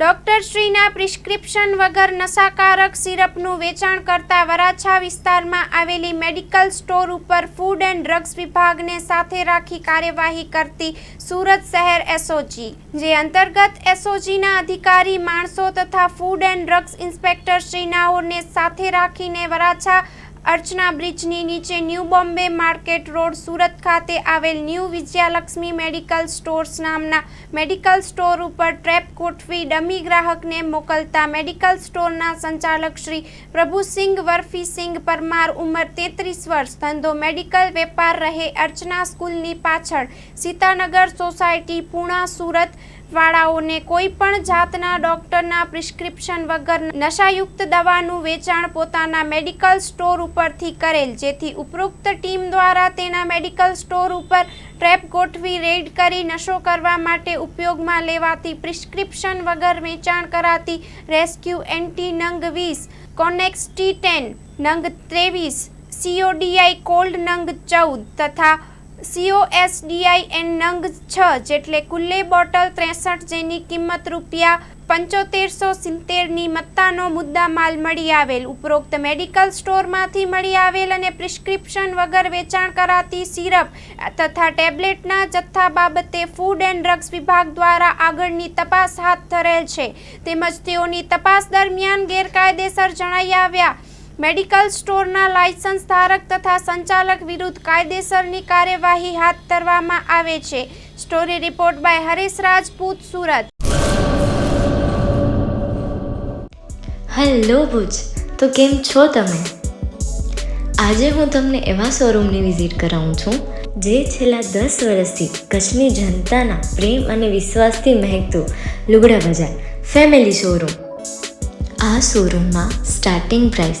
Doctor શ્રીના prescription વગર નશાકારક સિરપનું વેચાણ કરતા વરાછા વિસ્તારમાં આવેલી મેડિકલ સ્ટોર ઉપર ફૂડ એન્ડ ડ્રગ્સ વિભાગને સાથે રાખી કાર્યવાહી કરતી સુરત શહેર એસઓજી જે અંતર્ગત એસઓજીના અધિકારી, માણસો તથા ફૂડ એન્ડ ડ્રગ્સ ઇન્સ્પેક્ટર શ્રીનાઓને સાથે રાખીને વરાછા અર્ચના બ્રિજની નીચે new Bombay market road Surat ખાતે આવેલ ન્યૂ વિજયાલક્ષ્મી મેડિકલ સ્ટોર્સ નામના મેડિકલ સ્ટોર ઉપર ટ્રેપ ગોઠવી ડમી ગ્રાહકને મોકલતા મેડિકલ સ્ટોરના સંચાલક શ્રી પ્રભુસિંહ વરફીસિંહ પરમાર ઉંમર તેત્રીસ વર્ષ, ધંધો મેડિકલ વેપાર રહે અર્ચના સ્કૂલની પાછળ, સીતાનગર સોસાયટી, પૂણા, સુરત વાળાઓને કોઈ પણ જાતના ડોક્ટરના પ્રિસ્ક્રિપ્શન વગર નશાયુક્ત દવાનું વેચાણ પોતાના મેડિકલ સ્ટોર ઉપરથી કરેલ, જેથી ઉપરોક્ત ટીમ દ્વારા તેના મેડિકલ સ્ટોર ઉપર ટ્રેપ ગોઠવી, રેડ કરી નશો કરવા માટે ઉપયોગમાં લેવાતી પ્રિસ્ક્રિપ્શન વગર વેચાણ કરાતી રેસ્ક્યુ એન્ટી નંગ વીસ, કોનેક્સ ટી ટેન, નંગ ત્રેવીસ, સીઓડીઆઈ કોલ્ડ નંગ ચૌદ તથા સીઓએસડીઆઈ એન નંગ છ જેટલે કુલ્લે બોટલ ત્રેસઠ જેની કિંમત રૂપિયા પંચોતેરસો સિત્તેરની મત્તાનો મુદ્દા માલ મળી આવેલ. ઉપરોક્ત મેડિકલ સ્ટોરમાંથી મળી આવેલ અને પ્રિસ્ક્રિપ્શન વગર વેચાણ કરાતી સિરપ તથા ટેબ્લેટના જથ્થા બાબતે ફૂડ એન્ડ ડ્રગ્સ વિભાગ દ્વારા આગળની તપાસ હાથ ધરેલ છે. તેમજ તેઓની તપાસ દરમિયાન ગેરકાયદેસર જણાઈ આવ્યા મેડિકલ સ્ટોરના લાયસન્સ ધારક તથા સંચાલક વિરુદ્ધ કાયદેસરની કાર્યવાહી હાથ ધરવામાં આવે છે. Story report by Harish Rajput Surat. Hello Bhuj, તો કેમ છો તમે? આજે હું તમને એવા શોરૂમની વિઝિટ કરાવું છું, જે છેલ્લા દસ વર્ષથી કચ્છની જનતાના પ્રેમ અને વિશ્વાસથી મહેકતું લુગડા બજાર, ફેમિલી શોરૂમ. આ શોરૂમમાં સ્ટાર્ટિંગ પ્રાઇસ